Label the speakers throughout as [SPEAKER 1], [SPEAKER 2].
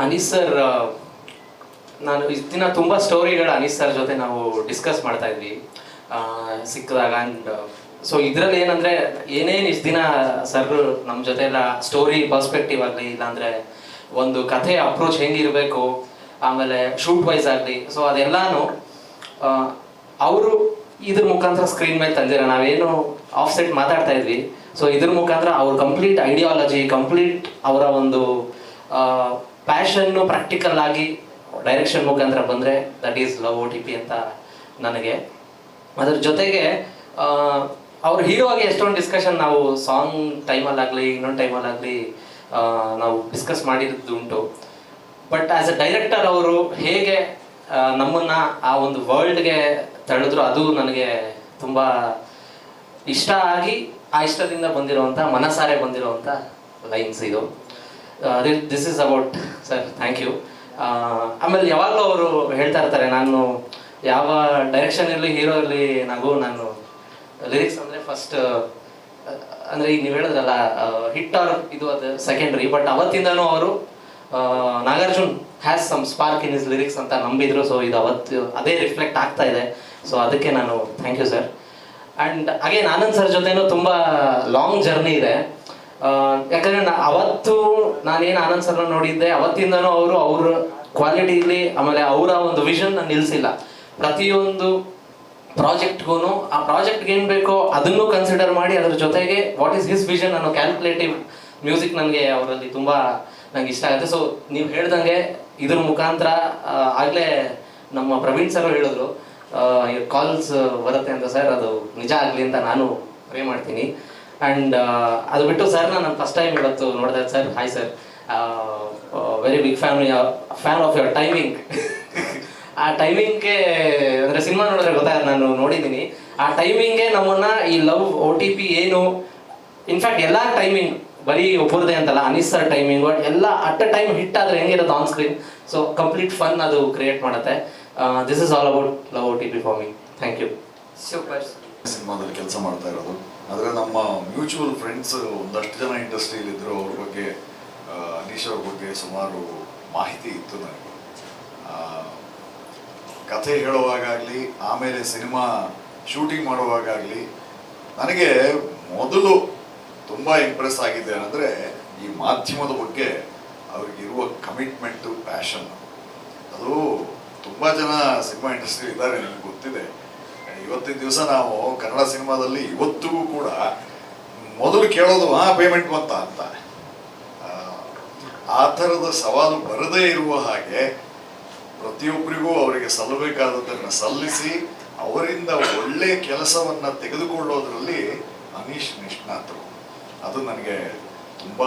[SPEAKER 1] Anees sir ನಾನು ದಿನ ತುಂಬ ಸ್ಟೋರಿಗಳು ಅನೀಸ್ ಸರ್ ಜೊತೆ ನಾವು ಡಿಸ್ಕಸ್ ಮಾಡ್ತಾ ಇದ್ವಿ. ಸಿಕ್ಕಿದಾಗ ಆ್ಯಂಡ್ ಸೊ ಇದರಲ್ಲಿ ಏನಂದರೆ ಏನೇನು ಇಷ್ಟು ದಿನ ಸರ್ ನಮ್ಮ ಜೊತೆ ಎಲ್ಲ ಸ್ಟೋರಿ ಪರ್ಸ್ಪೆಕ್ಟಿವ್ ಆಗಲಿ, ಇಲ್ಲಾಂದರೆ ಒಂದು ಕಥೆ ಅಪ್ರೋಚ್ ಹೆಂಗಿರಬೇಕು, ಆಮೇಲೆ ಶೂಟ್ ವೈಸ್ ಆಗಲಿ, ಸೊ ಅದೆಲ್ಲಾನು ಅವರು ಇದ್ರ ಮುಖಾಂತರ ಸ್ಕ್ರೀನ್ ಮೇಲೆ ತಂದಿರ, ನಾವೇನು ಆಫ್ ಸೆಟ್ ಮಾತಾಡ್ತಾ ಇದ್ವಿ. ಸೊ ಇದ್ರ ಮುಖಾಂತರ ಅವ್ರ ಕಂಪ್ಲೀಟ್ ಐಡಿಯಾಲಜಿ, ಕಂಪ್ಲೀಟ್ ಅವರ ಒಂದು ಪ್ಯಾಷನ್ನು ಪ್ರಾಕ್ಟಿಕಲ್ ಆಗಿ ಡೈರೆಕ್ಷನ್ ಮುಖಾಂತರ ಬಂದರೆ that is love O T P ಅಂತ ನನಗೆ. ಅದ್ರ ಜೊತೆಗೆ ಅವ್ರ ಹೀರೋ ಆಗಿ ಎಷ್ಟೊಂದು ಡಿಸ್ಕಷನ್ ನಾವು ಸಾಂಗ್ ಟೈಮಲ್ಲಾಗಲಿ ಇನ್ನೊಂದು ಟೈಮಲ್ಲಾಗಲಿ ನಾವು ಡಿಸ್ಕಸ್ ಮಾಡಿದ್ದು ಉಂಟು ಬಟ್ ಆ್ಯಸ್ ಅ ಡೈರೆಕ್ಟರ್ ಅವರು ಹೇಗೆ ನಮ್ಮನ್ನು ನಮ್ಮನ್ನ ಆ ಒಂದು ವರ್ಲ್ಡ್ಗೆ ತಳೆದ್ರು ಅದು ನನಗೆ ತುಂಬ ಇಷ್ಟ ಆಗಿ, ಆ ಇಷ್ಟದಿಂದ ಬಂದಿರುವಂಥ ಮನಸಾರೆ ಬಂದಿರುವಂಥ ಲೈನ್ಸ್ ಇದು. This is about sir thank you ಆಮೇಲೆ ಯಾವಾಗಲೂ ಅವರು ಹೇಳ್ತಾ ಇರ್ತಾರೆ, ನಾನು ಯಾವ ಡೈರೆಕ್ಷನ್ ಇರಲಿ ಹೀರೋ ಇರಲಿ, nagu ನಾನು ಲಿರಿಕ್ಸ್ ಅಂದರೆ ಫಸ್ಟ್ ಅಂದರೆ ಈಗ ನೀವು ಹೇಳಿದ್ರಲ್ಲ ಹಿಟ್ ಆರ್ ಇದು ಅದು ಸೆಕೆಂಡ್ರಿ ಬಟ್ ಅವತ್ತಿಂದನೂ ಅವರು Nagarjun has some spark in his lyrics ಅಂತ ನಂಬಿದ್ರು ಸೊ ಇದು ಅವತ್ತು ಅದೇ ರಿಫ್ಲೆಕ್ಟ್ ಆಗ್ತಾ ಇದೆ. ಸೊ ಅದಕ್ಕೆ ನಾನು ಥ್ಯಾಂಕ್ ಯು ಸರ್ ಆ್ಯಂಡ್ ಹಾಗೆ ಆನಂದ್ ಸರ್ ಜೊತೆನೂ ತುಂಬ ಲಾಂಗ್ ಜರ್ನಿ ಇದೆ. ಯಾಕಂದ್ರೆ ನಾ ಅವತ್ತು ನಾನೇನು ಆನಂದ್ ಸರ್ನ ನೋಡಿದ್ದೆ, ಅವತ್ತಿಂದನೂ ಅವರು ಅವ್ರ ಕ್ವಾಲಿಟಿಲಿ ಆಮೇಲೆ ಅವರ ಒಂದು ವಿಷನ್ ನಿಲ್ಲಿಸಿಲ್ಲ ಪ್ರತಿಯೊಂದು ಪ್ರಾಜೆಕ್ಟ್ಗೂ ಆ ಪ್ರಾಜೆಕ್ಟ್ಗೆ ಏನು ಬೇಕೋ ಅದನ್ನು ಕನ್ಸಿಡರ್ ಮಾಡಿ ಅದ್ರ ಜೊತೆಗೆ ವಾಟ್ ಈಸ್ ಹಿಸ್ ವಿಷನ್ ಅನ್ನೋ ಕ್ಯಾಲ್ಕುಲೇಟಿವ್ ಮ್ಯೂಸಿಕ್ ನನಗೆ ಅವರಲ್ಲಿ ತುಂಬ ನಂಗೆ ಇಷ್ಟ ಆಗುತ್ತೆ. ಸೊ ನೀವು ಹೇಳ್ದಂಗೆ ಇದ್ರ ಮುಖಾಂತರ ಆಗಲೇ ನಮ್ಮ ಪ್ರವೀಣ್ ಸರ್ ಹೇಳಿದ್ರು ಕಾಲ್ಸ್ ಬರುತ್ತೆ ಅಂತ ಸರ್ ಅದು ನಿಜ ಆಗಲಿ ಅಂತ ನಾನು ಪ್ರೇ ಮಾಡ್ತೀನಿ. ಆ್ಯಂಡ್ ಅದು ಬಿಟ್ಟು ಸರ್ ನಾನು ಫಸ್ಟ್ ಟೈಮ್ ಇವತ್ತು ನೋಡಿದೆ sir hi sir very big fan fan of your timing ಆ ಟೈಮಿಂಗ್ಗೆ ಅಂದರೆ ಸಿನಿಮಾ ನೋಡಿದ್ರೆ ಗೊತ್ತಾಗ ನಾನು ನೋಡಿದ್ದೀನಿ. ಆ ಟೈಮಿಂಗೇ ನಮ್ಮನ್ನು ಈ ಲವ್ ಒ ಟಿ ಪಿ ಏನು ಇನ್ಫ್ಯಾಕ್ಟ್ ಎಲ್ಲ ಟೈಮಿಂಗ್ ಬರೀ ಒಬ್ಬರದೇ ಅಂತಲ್ಲ ಅನಿಸ್ ಸರ್ ಟೈಮಿಂಗ್ ಬಟ್ ಎಲ್ಲ ಅಟ್ ಅ ಟೈಮ್ ಹಿಟ್ ಆದರೆ ಹೆಂಗಿರುತ್ತೆ on screen so complete fun ಅದು ಕ್ರಿಯೇಟ್ ಮಾಡುತ್ತೆ. This is all about love O T P for me thank you
[SPEAKER 2] super
[SPEAKER 3] ಸಿನಿಮಾದಲ್ಲಿ ಕೆಲಸ ಮಾಡ್ತಾ ಇರೋದು. ಆದರೆ ನಮ್ಮ ಮ್ಯೂಚುವಲ್ ಫ್ರೆಂಡ್ಸ್ ಒಂದಷ್ಟು ಜನ ಇಂಡಸ್ಟ್ರಿಯಲ್ಲಿದ್ದರು ಅವ್ರ ಬಗ್ಗೆ ಅನೀಶ್ ಅವ್ರ ಬಗ್ಗೆ ಸುಮಾರು ಮಾಹಿತಿ ಇತ್ತು ನನಗೆ. ಕಥೆ ಹೇಳುವಾಗಲಿ ಆಮೇಲೆ ಸಿನಿಮಾ ಶೂಟಿಂಗ್ ಮಾಡುವಾಗಲಿ ನನಗೆ ಮೊದಲು ತುಂಬ ಇಂಪ್ರೆಸ್ ಆಗಿದೆ ಅಂದರೆ ಈ ಮಾಧ್ಯಮದ ಬಗ್ಗೆ ಅವ್ರಿಗಿರುವ ಕಮಿಟ್ಮೆಂಟು ಪ್ಯಾಷನ್ ಅದು ತುಂಬ ಜನ ಸಿನಿಮಾ ಇಂಡಸ್ಟ್ರಿ ಇದ್ದಾರೆ, ನನಗೆ ಗೊತ್ತಿದೆ. ಇವತ್ತಿನ ದಿವಸ ನಾವು ಕನ್ನಡ ಸಿನಿಮಾದಲ್ಲಿ ಇವತ್ತಿಗೂ ಕೂಡ ಮೊದಲು ಕೇಳೋದು ಆ ಪೇಮೆಂಟ್ ಮೊತ್ತ ಅಂತ. ಆ, ಥರದ ಸವಾಲು ಬರದೇ ಇರುವ ಹಾಗೆ ಪ್ರತಿಯೊಬ್ಬರಿಗೂ ಅವರಿಗೆ ಸಲ್ಲಬೇಕಾದದ್ದನ್ನು ಸಲ್ಲಿಸಿ ಅವರಿಂದ ಒಳ್ಳೆ ಕೆಲಸವನ್ನು ತೆಗೆದುಕೊಳ್ಳೋದ್ರಲ್ಲಿ ಅನೀಶ್ ನಿಷ್ಣಾತರು. ಅದು ನನಗೆ ತುಂಬ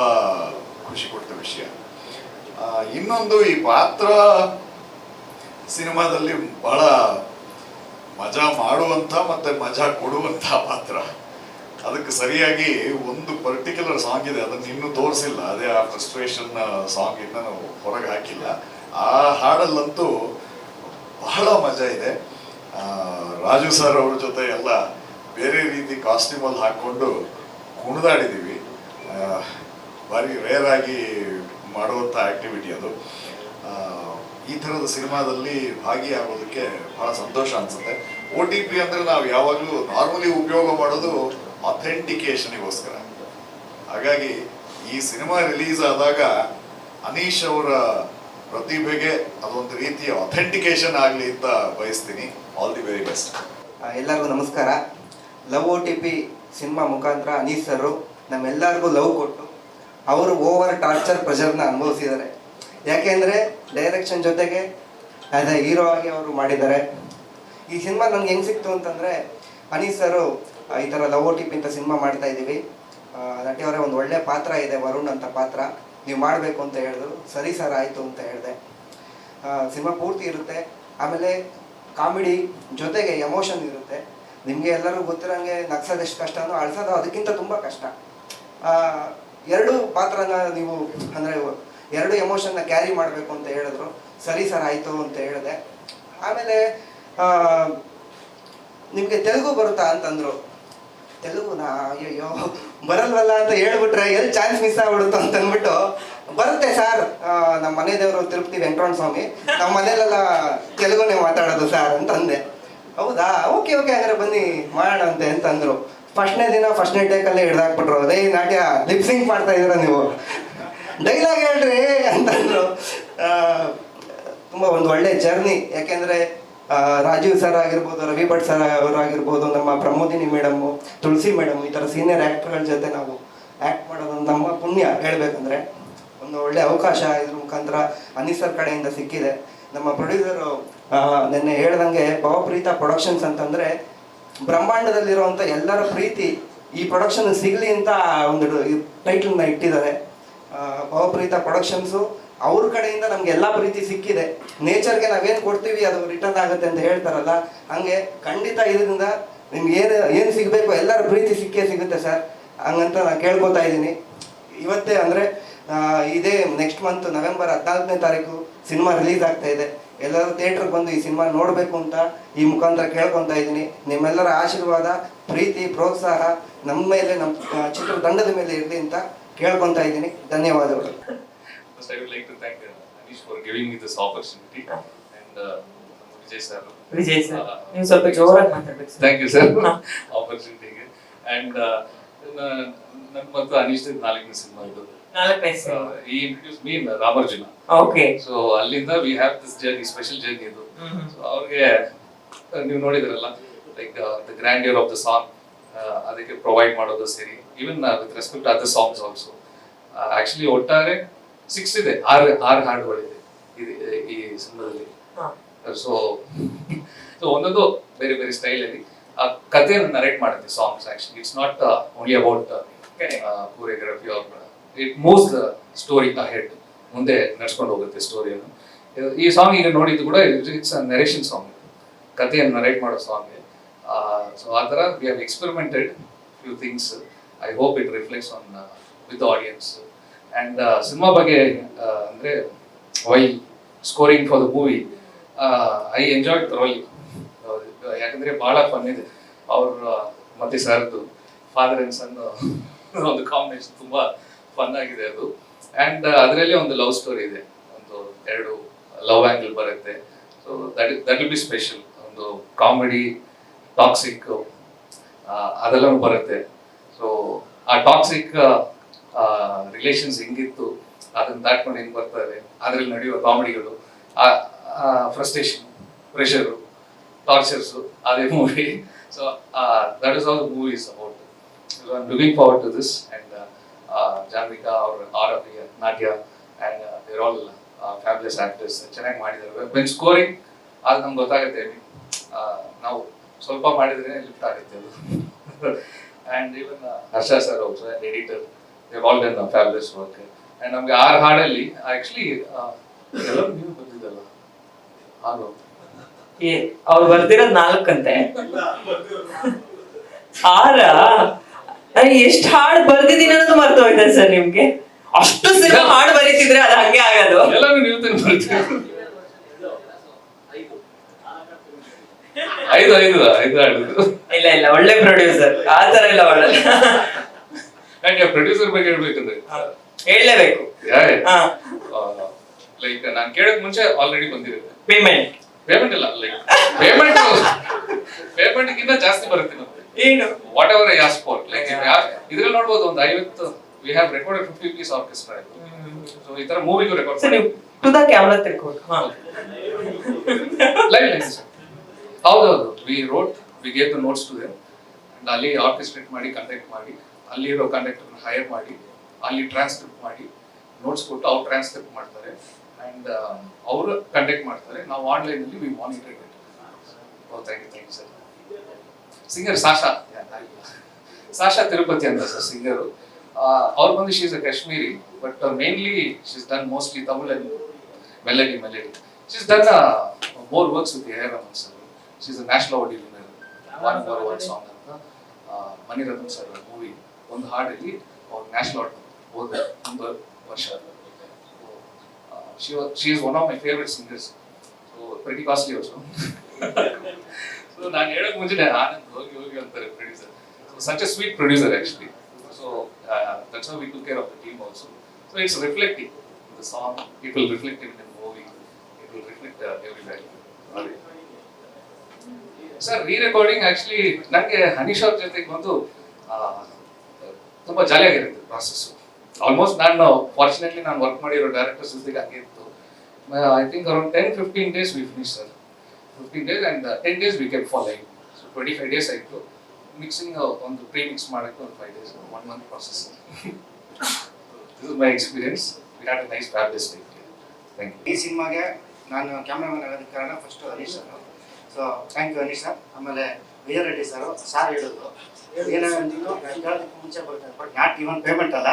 [SPEAKER 3] ಖುಷಿ ಕೊಟ್ಟ ವಿಷಯ. ಇನ್ನೊಂದು ಈ ಪಾತ್ರ ಸಿನಿಮಾದಲ್ಲಿ ಬಹಳ ಮಜಾ ಮಾಡುವಂಥ ಮತ್ತೆ ಮಜಾ ಕೊಡುವಂಥ ಪಾತ್ರ. ಅದಕ್ಕೆ ಸರಿಯಾಗಿ ಒಂದು ಪರ್ಟಿಕ್ಯುಲರ್ ಸಾಂಗ್ ಇದೆ, ಅದನ್ನು ಇನ್ನೂ ತೋರಿಸಿಲ್ಲ. ಅದೇ ಆ ಫ್ರಸ್ಟ್ರೇಷನ್ ಸಾಂಗ್ ಇಂದ ನಾವು ಹೊರಗೆ ಹಾಕಿಲ್ಲ. ಆ ಹಾಡಲ್ಲಂತೂ ಬಹಳ ಮಜಾ ಇದೆ. ರಾಜು ಸರ್ ಅವ್ರ ಜೊತೆ ಎಲ್ಲ ಬೇರೆ ರೀತಿ ಕಾಸ್ಟ್ಯೂಮಲ್ಲಿ ಹಾಕ್ಕೊಂಡು ಕುಣಿದಾಡಿದ್ದೀವಿ ಭಾರಿ ರೇರ್ ಆಗಿ ಮಾಡುವಂಥ ಆಕ್ಟಿವಿಟಿ ಅದು. ಈ ಥರದ ಸಿನಿಮಾದಲ್ಲಿ ಭಾಗಿಯಾಗೋದಕ್ಕೆ ಬಹಳ ಸಂತೋಷ ಅನ್ಸುತ್ತೆ. ಒ ಟಿ ಪಿ ಅಂದರೆ ನಾವು ಯಾವಾಗಲೂ ನಾರ್ಮಲಿ ಉಪಯೋಗ ಮಾಡೋದು ಅಥೆಂಟಿಕೇಶನಿಗೋಸ್ಕರ ಹಾಗಾಗಿ ಈ ಸಿನಿಮಾ ರಿಲೀಸ್ ಆದಾಗ ಅನೀಶ್ ಅವರ ಪ್ರತಿಭೆಗೆ ಅದೊಂದು ರೀತಿಯ ಅಥೆಂಟಿಕೇಶನ್ ಆಗಲಿ ಅಂತ ಬಯಸ್ತೀನಿ. ಆಲ್ ದಿ ವೆರಿ ಬೆಸ್ಟ್
[SPEAKER 2] ಎಲ್ಲರಿಗೂ ನಮಸ್ಕಾರ. ಲವ್ ಓ ಟಿ ಪಿ ಸಿನಿಮಾ ಮುಖಾಂತರ ಅನೀಶ್ ಸರು ನಮ್ಮೆಲ್ಲರಿಗೂ ಲವ್ ಕೊಟ್ಟು ಅವರು ಓವರ್ ಟಾರ್ಚರ್ ಪ್ರೆಷರ್ನ ಅನುಭವಿಸಿದ್ದಾರೆ ಯಾಕೆಂದರೆ ಡೈರೆಕ್ಷನ್ ಜೊತೆಗೆ ಆ್ಯಸ್ ಎ ಹೀರೋ ಆಗಿ ಅವರು ಮಾಡಿದ್ದಾರೆ. ಈ ಸಿನಿಮಾ ನನಗೆ ಹೆಂಗೆ ಸಿಕ್ತು ಅಂತಂದರೆ ಅನೀಸ್ ಸರು ಈ ಥರ ಲವ್ ಓ ಟಿ ಪಿ ಅಂತ ಸಿನಿಮಾ ಮಾಡ್ತಾ ಇದ್ದೀವಿ ನಟಿಯವರೇ ಒಂದು ಒಳ್ಳೆ ಪಾತ್ರ ಇದೆ, ವರುಣ್ ಅಂತ ಪಾತ್ರ. ನೀವು ಮಾಡಬೇಕು ಅಂತ ಹೇಳಿದ್ರು. ಸರಿ ಸರ್, ಆಯಿತು ಅಂತ ಹೇಳಿದೆ. ಸಿನಿಮಾ ಪೂರ್ತಿ ಇರುತ್ತೆ. ಆಮೇಲೆ ಕಾಮಿಡಿ ಜೊತೆಗೆ ಎಮೋಷನ್ ಇರುತ್ತೆ. ನಿಮಗೆ ಎಲ್ಲರೂ ಗೊತ್ತಿರೋಂಗೆ ನಗ್ಸೋದು ಎಷ್ಟು ಕಷ್ಟನೋ ಅಳ್ಸೋದು ಅದಕ್ಕಿಂತ ತುಂಬ ಕಷ್ಟ. ಎರಡು ಪಾತ್ರನ ನೀವು ಅಂದರೆ ಎರಡು ಎಮೋಷನ್ನ ಕ್ಯಾರಿ ಮಾಡಬೇಕು ಅಂತ ಹೇಳಿದ್ರು. ಸರಿ ಸರ್ ಆಯಿತು ಅಂತ ಹೇಳಿದೆ. ಆಮೇಲೆ ನಿಮಗೆ ತೆಲುಗು ಬರುತ್ತಾ ಅಂತಂದರು. ತೆಲುಗು ಅಯ್ಯೋ ಬರಲ್ವಲ್ಲ ಅಂತ ಹೇಳ್ಬಿಟ್ರೆ ಎಲ್ಲಿ ಚಾನ್ಸ್ ಮಿಸ್ ಆಗ್ಬಿಡುತ್ತೋ ಅಂತ ಅಂದ್ಬಿಟ್ಟು, ಬರುತ್ತೆ ಸರ್ ನಮ್ಮ ಮನೆ ದೇವರು ತಿರುಪತಿ ವೆಂಕಟರಮಣ ಸ್ವಾಮಿ ನಮ್ಮ ಮನೇಲೆಲ್ಲ ತೆಲುಗುನೇ ಮಾತಾಡೋದು ಸರ್ ಅಂತ ಅಂದೆ. ಹೌದಾ? ಓಕೆ ಓಕೆ ಹಾಗಾದ್ರೆ ಬನ್ನಿ ಮಾಡೋಣಂತೆ ಅಂತಂದ್ರು ಫಸ್ಟ್ನೇ ದಿನ ಫಸ್ಟ್ನೇ ಟೇಕಲ್ಲೇ ಹಿಡ್ದಾಕ್ಬಿಟ್ರು. ಅದೇ ನಾಟ್ಯ ಲಿಪ್ಸಿಂಗ್ ಮಾಡ್ತಾ ಇದ್ದೀರ ನೀವು? ಡೈಲಾಗ್ ಹೇಳ್ರಿ ಅಂತಂದ್ರು. ತುಂಬ ಒಂದು ಒಳ್ಳೆ ಜರ್ನಿ. ಯಾಕೆಂದರೆ ರಾಜೀವ್ ಸರ್ ಆಗಿರ್ಬೋದು ರವಿ ಭಟ್ ಸರ್ ಅವರಾಗಿರ್ಬೋದು ನಮ್ಮ ಪ್ರಮೋದಿನಿ ಮೇಡಮ್ ತುಳಸಿ ಮೇಡಮ್ ಈ ಥರ ಸೀನಿಯರ್ ಆ್ಯಕ್ಟರ್ಗಳ ಜೊತೆ ನಾವು ಆ್ಯಕ್ಟ್ ಮಾಡೋದು ನಮ್ಮ ಪುಣ್ಯ ಹೇಳ್ಬೇಕಂದ್ರೆ. ಒಂದು ಒಳ್ಳೆ ಅವಕಾಶ ಇದ್ರ ಮುಖಾಂತರ ಅನೀಸ್ ಸರ್ ಕಡೆಯಿಂದ ಸಿಕ್ಕಿದೆ. ನಮ್ಮ ಪ್ರೊಡ್ಯೂಸರು ನಿನ್ನೆ ಹೇಳ್ದಂಗೆ ಭಾವಪ್ರೀತ ಪ್ರೊಡಕ್ಷನ್ಸ್ ಅಂತಂದರೆ ಬ್ರಹ್ಮಾಂಡದಲ್ಲಿರುವಂಥ ಎಲ್ಲರ ಪ್ರೀತಿ ಈ ಪ್ರೊಡಕ್ಷನ್ ಸಿಗಲಿ ಅಂತ ಒಂದು ಟೈಟಲ್ನ ಇಟ್ಟಿದ್ದಾರೆ. ಆ, ಭಾವಪ್ರೀತ ಪ್ರೊಡಕ್ಷನ್ಸು ಅವ್ರ ಕಡೆಯಿಂದ ನಮ್ಗೆ ಎಲ್ಲ ಪ್ರೀತಿ ಸಿಕ್ಕಿದೆ. ನೇಚರ್ಗೆ ನಾವೇನು ಕೊಡ್ತೀವಿ, ಅದು ರಿಟರ್ನ್ ಆಗುತ್ತೆ ಅಂತ ಹೇಳ್ತಾರಲ್ಲ, ಹಂಗೆ ಖಂಡಿತ ಇದರಿಂದ ನಿಮ್ಗೆ ಏನು ಏನು ಸಿಗಬೇಕು, ಎಲ್ಲರ ಪ್ರೀತಿ ಸಿಕ್ಕೇ ಸಿಗುತ್ತೆ ಸರ್ ಹಂಗಂತ ನಾನು ಕೇಳ್ಕೊತಾ ಇದ್ದೀನಿ. ಇವತ್ತೇ ಅಂದರೆ ಇದೇ ನೆಕ್ಸ್ಟ್ ಮಂತ್ ನವೆಂಬರ್ ಹದಿನಾಲ್ಕನೇ ತಾರೀಕು ಸಿನಿಮಾ ರಿಲೀಸ್ ಆಗ್ತಾ ಇದೆ. ಎಲ್ಲರೂ ಥಿಯೇಟ್ರಿಗೆ ಬಂದು ಈ ಸಿನಿಮಾ ನೋಡಬೇಕು ಅಂತ ಈ ಮುಖಾಂತರ ಕೇಳ್ಕೊಂತ ಇದ್ದೀನಿ. ನಿಮ್ಮೆಲ್ಲರ ಆಶೀರ್ವಾದ ಪ್ರೀತಿ ಪ್ರೋತ್ಸಾಹ ನಮ್ಮ ಮೇಲೆ ನಮ್ಮ ಚಿತ್ರತಂಡದ ಮೇಲೆ ಇರಲಿ ಅಂತ ಕೇಳ್ಕೊತಾ ಇದ್ದೀನಿ. ಧನ್ಯವಾದಗಳು.
[SPEAKER 4] First, I would like to thank uh, Anish for giving me this opportunity. And uh, Vijay sir.
[SPEAKER 5] Vijay sir
[SPEAKER 4] Uh,
[SPEAKER 5] ನೀವು ಸ್ವಲ್ಪ ಜೋರಾಗಿ ಮಾತಾಡ್ಬೇಕು ಸರ್
[SPEAKER 4] Thank you, sir. ಆಪರ್ಚುನಿಟಿಗೆ ಅಂಡ್ ನನ್ ಮತ್ತು ಅನೀಶ್ ನಾಲ್ಕನೇ ಸಿನಿಮಾ ಇದು.
[SPEAKER 5] ನಾಲ್ಕನೇ ಪೈಸೆ
[SPEAKER 4] ಈ ಇಂಟ್ರೊಡ್ಯೂಸ್
[SPEAKER 5] ಓಕೆ
[SPEAKER 4] ಸೊ ಅಲ್ಲಿಂದ we have this journey special journey ಇದು. ಸೊ ಅವ್ರಿಗೆ ನೀವು ನೋಡಿದ್ರಲ್ಲ like the grandeur of the song ಅದಕ್ಕೆ ಪ್ರೊವೈಡ್ ಮಾಡೋದು ಸರಿ. Even with respect other songs also actually ಒಟ್ಟಾರೆ ಸಿಕ್ಸ್ ಇದೆ ಆರು ಆರು ಹಾಡುಗಳಿದೆ ಇದು ಈ ಸಿನಿಮಾದಲ್ಲಿ. ಸೊ ಸೊ ಒಂದೊಂದು ಬೇರೆ ಬೇರೆ ಸ್ಟೈಲಲ್ಲಿ ಆ ಕಥೆಯನ್ನು ನರೇಟ್ ಮಾಡುತ್ತೆ songs actually it's not only about choreography or it moves the story head ಮುಂದೆ ನಡ್ಸ್ಕೊಂಡು ಹೋಗುತ್ತೆ ಸ್ಟೋರಿಯನ್ನು ಈ ಸಾಂಗ್ ಈಗ ನೋಡಿದ್ದು ಕೂಡ ಇಟ್ಸ್ ಅ ನರೇಷನ್ ಸಾಂಗ್ ಕಥೆಯನ್ನು ನರೇಟ್ ಮಾಡೋ ಸಾಂಗ್ ಸೊ ಆ ಥರ we have experimented few things I hope it reflects on with audience and cinema ಬಗ್ಗೆ ಅಂದರೆ why scoring for the movie I enjoy role ಯಾಕಂದರೆ ಭಾಳ ಫನ್ ಇದೆ. ಅವ್ರ ಮತ್ತೆ ಸರ್ದು ಫಾದರ್ ಆ್ಯಂಡ್ ಸನ್ ಒಂದು ಕಾಂಬಿನೇಷನ್ ತುಂಬಾ ಫನ್ ಆಗಿದೆ ಅದು. ಅಂಡ್ ಅದರಲ್ಲಿ ಒಂದು ಲವ್ ಸ್ಟೋರಿ ಇದೆ. ಒಂದು ಎರಡು ಲವ್ ಆ್ಯಂಗಲ್ ಬರುತ್ತೆ. So that that will be special ಒಂದು ಕಾಮಿಡಿ ಟಾಕ್ಸಿಕ್ ಅದೆಲ್ಲನೂ ಬರುತ್ತೆ. ಸೊ ಆ ಟಾಕ್ಸಿಕ್ ರಿಲೇಷನ್ಸ್ ಹೆಂಗಿತ್ತು, ಅದನ್ನು ದಾಟ್ಕೊಂಡು ಹೆಂಗೆ ಬರ್ತದೆ ಅದರಲ್ಲಿ ನಡೆಯುವ ಕಾಮಿಡಿಗಳು ಫ್ರಸ್ಟ್ರೇಷನ್ ಪ್ರೆಷರು ಟಾರ್ಚರ್ಸು ಅದೇ movie so that is all the movie is about I am looking forward to this and Janvika ಅವ್ರ Aaravi Natya and there all fabulous actors ಚೆನ್ನಾಗಿ ಮಾಡಿದ್ದಾರೆ. ವೆನ್ ಸ್ಕೋರಿಂಗ್ ಅದು ನಮ್ಗೆ ಗೊತ್ತಾಗುತ್ತೆ ನಾವು ಸ್ವಲ್ಪ ಮಾಡಿದ್ರೆ ಲಿಫ್ಟ್ ಆಗುತ್ತೆ ಅದು. And even Harsha sir also and editor they all done fabulous work and ನಮಗೆ ಆರು ಹಾಡಲ್ಲಿ ಆ್ಯಕ್ಚುಲಿ ಎಲ್ಲರೂ ನೀವು ಬಂದಿದ್ದಲ್ಲ? ಹಾಡು
[SPEAKER 5] ಅವ್ರು ಬರ್ದಿರೋದ್ ನಾಲ್ಕಂತೆ. ಆರ? ಎಷ್ಟು ಹಾಡು ಬರ್ದಿದ್ದೀನಿ ಅನ್ನೋದು ಮರ್ತು ಹೋಯ್ತಾ ಸರ್ ನಿಮ್ಗೆ. ಅಷ್ಟು ಸಿನಿಮಾ ಹಾಡು ಬರೀತಿದ್ರೆ ಅದು ಹಂಗೆ ಆಗೋದು.
[SPEAKER 4] ನೀವು ಐದು ಐದು ಐದು ಹಾಡಿದ್ದು
[SPEAKER 5] ಇಲ್ಲ ಇಲ್ಲ ಒಳ್ಳೆ ಪ್ರೊಡ್ಯೂಸರ್ ಆ ತರ ಎಲ್ಲ ಒಳ್ಳೆ
[SPEAKER 4] ಪ್ರೊಡ್ಯೂಸರ್ ಬಗ್ಗೆ ಹೇಳ್ಬೇಕಂದ್ರೆ?
[SPEAKER 5] ಹೇಳಲೇಬೇಕು.
[SPEAKER 4] ಲೈಕ್ ನಾನು ಕೇಳಕ್ ಮುಂಚೆ ಆಲ್ರೆಡಿ ಬಂದಿರುತ್ತೆ.
[SPEAKER 5] ಪೇಮೆಂಟ್
[SPEAKER 4] ಪೇಮೆಂಟ್ ಇಲ್ಲ ಲೈಕ್ ಪೇಮೆಂಟ್ ಪೇಮೆಂಟ್ ಗಿಂತ ಜಾಸ್ತಿ ಬರುತ್ತೆ ನಮ್ಗೆ
[SPEAKER 5] ಏನು
[SPEAKER 4] ವಾಟ್ ಎವರ್ ಫಾರ್ ಲೈಕ್ ಇದ್ರಲ್ಲಿ ನೋಡ್ಬೋದು ಒಂದು ಐವತ್ತು we have recorded fifty piece orchestra so ಈ ತರ ಮೂವಿಗೂ ರೆಕಾರ್ಡ್
[SPEAKER 5] ಸರ್ ನೀವು ಟು ದ ಕ್ಯಾಮ್ರಾ ತಿರ್ಕೊಂಡು ಹಾ.
[SPEAKER 4] ಲೈವ್ ಸರ್ ಹೌದೌದು. We wrote we gave the notes to them and ಅಲ್ಲಿ ಆರ್ಕೆಸ್ಟ್ರೇಟ್ ಮಾಡಿ ಕಂಡಕ್ಟ್ ಮಾಡಿ ಅಲ್ಲಿರೋ ಕಂಡಕ್ಟರ್ ಹೈರ್ ಮಾಡಿ ಅಲ್ಲಿ ಟ್ರಾನ್ಸ್ಕ್ರಿಪ್ಟ್ ಮಾಡಿ ನೋಟ್ಸ್ ಕೊಟ್ಟು ಅವ್ರು ಟ್ರಾನ್ಸ್ಕ್ರಿಪ್ಟ್ ಮಾಡ್ತಾರೆ. ಅಂಡ್ ಅವರು ಕಂಡಕ್ಟ್ ಮಾಡ್ತಾರೆ. ನಾವು ಆನ್ಲೈನ್ ಅಲ್ಲಿ we monitor oh thank you thank you sir singer Sasha Sasha Tirupati ಅಂತ ಸರ್ ಸಿಂಗರು ಅವ್ರು ಬಂದು she's a Kashmiri but mainly she's done mostly Tamil and melody melody she's done more works with A Rahman sir she's a national award winner one for one song ಅಂತ Maniratnam sir movie ಒಂದು ಹಾಡಲ್ಲಿ ಅವ್ರು national award ಹೋದ ಒಂದು ವರ್ಷ. She is one of my favourite singers so pretty costly also so ನಾನು ಹೇಳಕ್ ಮುಂಚೆ ಆನಂದ್ ಹೋಗಿ ಹೋಗಿ ಅಂತಾರೆ producer so such a sweet producer actually so that's how we to care of the team also so it's reflecting the song. It will reflect in the movie. It will reflect every everywhere. Sir re recording actually ನನಗೆ ಹನೀಶ್ ಅವ್ರ ಜೊತೆಗೆ ಬಂದು ತುಂಬ ತುಂಬಾ ಜಾಲಿಯಾಗಿರುತ್ತೆ process almost ನಾನು fortunately ನಾನು work ಮಾಡಿರೋ ಡೈರೆಕ್ಟರ್ಸ್ ಜೊತೆಗೆ ಹಂಗೆ ಇತ್ತು. I think around ten fifteen days we finish sir fifteen days and ten days we kept for live so twenty five days ಆಯಿತು. ಮಿಕ್ಸಿಂಗ್ ಒಂದು ಪ್ರೀ ಮಿಕ್ಸ್ ಮಾಡೋಕ್ಕೆ ಒಂದು five days one month process this is my experience we had a nice fabulous day thank you
[SPEAKER 6] ಈ ಸಿನಿಮಾಗೆ ನಾನು cameraman ಆಗೋದಕ್ಕೆ ಕಾರಣ first Harish sir so thank you Harish sir ಆಮೇಲೆ ವಿಜಯ ರೆಡ್ಡಿ ಸರ್ ಸಾರ್ ಹೇಳೋದು ಏನಾದ್ರು ಹೇಳೋದಕ್ಕೆ ಮುಂಚೆ ಬರ್ತಾರೆ ಬಟ್ ನಾಟ್ ಇವನ್ ಪೇಮೆಂಟ್ ಅಲ್ಲ.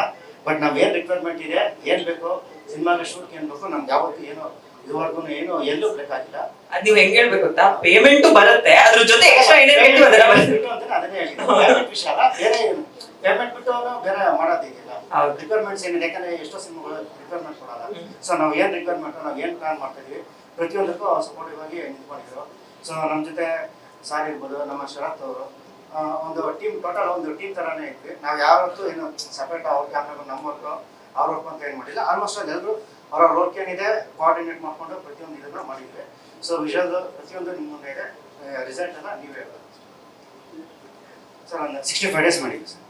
[SPEAKER 6] ಬಟ್ ನಾವು ಏನು ರಿಕ್ವೈರ್ಮೆಂಟ್ ಇದೆ, ಏನು ಬೇಕು, ಸಿನಿಮಾಗೆ ಶೂಟ್ಗೆ ಏನು ಬೇಕು, ನಮ್ಗೆ ಯಾವತ್ತೂ ಏನು ಇದುವರೆಗೂ ಏನು ಎಲ್ಲೂ ಬೇಕಾಗಿಲ್ಲ.
[SPEAKER 5] ಅದ್ ನೀವ್ ಹೆಂಗ್ ಹೇಳ್ಬೇಕು ಗೊತ್ತಾ? ಪೇಮೆಂಟ್ ಬರುತ್ತೆ ಅದ್ರ ಜೊತೆ ಎಕ್ಸ್ಟ್ರಾ ಏನೇನ್ ಹೇಳ್ತೀವಿ ಅದೆಲ್ಲ ಬರುತ್ತೆ.
[SPEAKER 6] ಬಿಟ್ಟು ಅಂತಾನೆ ಅದನ್ನೇ ಹೇಳಿದ್ದು Payment ವಿಷಯ ಅಲ್ಲ ಬೇರೆ ಏನು? ಪೇಮೆಂಟ್ ಬಿಟ್ಟು ಅವ್ರು ಬೇರೆ ಮಾಡೋದಿಲ್ಲ
[SPEAKER 5] ಹೌದು.
[SPEAKER 6] ರಿಕ್ವೈರ್ಮೆಂಟ್ಸ್ ಏನಿದೆ? ಯಾಕಂದ್ರೆ ಎಷ್ಟೋ ಸಿನಿಮಾಗಳು ರಿಕ್ವೈರ್ಮೆಂಟ್ ಕೊಡಲ್ಲ. ಸೊ ನಾವು ಏನ್ ರಿಕ್ವೈರ್ಮೆಂಟ್ ನಾವು ಏನು ಪ್ಲಾನ್ ಮಾಡ್ತಿದ್ವಿ? ಪ್ರತಿಯೊಂದಕ್ಕೂ ಸಪೋರ್ಟಿವ್ ಆಗಿ ನಿಂತ್ಕೊಂಡಿದ್ರು. ಸೊ ನಮ್ಮ ಜೊತೆ ಸಾರ್ ಇರ್ಬೋದು ನಮ್ಮ ಶರತ್ ಅವರು ಒಂದು ಟೀಮ್ ಟೋಟಲ್ ಒಂದು ಟೀಮ್ ತರಾನೇ ಇದ್ವಿ. ನಾವು ಯಾವತ್ತೂ ಏನು ಸಪ್ರೇಟ್ ಅವ್ರ ಕ್ಯಾಮ್ರಾ ನಮ್ಮ ವರ್ಕ್ ಅವ್ರ ವರ್ಕ್ ಅಂತ ಏನು ಮಾಡಿಲ್ಲ. ಆಲ್ಮೋಸ್ಟ್ ಅಲ್ಲಿ ಎಲ್ಲರೂ ಅವರ ವರ್ಕ್ ಏನಿದೆ ಕೋಆರ್ಡಿನೇಟ್ ಮಾಡಿಕೊಂಡು ಪ್ರತಿಯೊಂದು ಇದನ್ನು ಮಾಡಿದ್ವಿ ಸೊ ವಿಷಯದ ಪ್ರತಿಯೊಂದು ನಿಮ್ಮ ಮುಂದೆ ಇದೆ ರಿಸಲ್ಟ್ ಎಲ್ಲ ನೀವೇ ಹೇಳ್ಬೋದು ಸರ್ ಒಂದು ಸಿಕ್ಸ್ಟಿ ಫೈವ್ ಡೇಸ್ ಮಾಡಿದ್ವಿ ಸರ್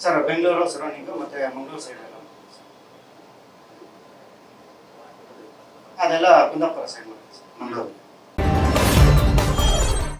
[SPEAKER 6] ಸರ್ ಬೆಂಗಳೂರು ಸರೌಂಡಿಂಗು ಮತ್ತೆ ಮಂಗಳೂರು ಸೈಡ್ ಎಲ್ಲ ಅದೆಲ್ಲ ಕುಂದಾಪುರ ಸೈಡ್ ಮಾಡಿದ್ವಿ ಸರ್ ಮಂಗಳೂರು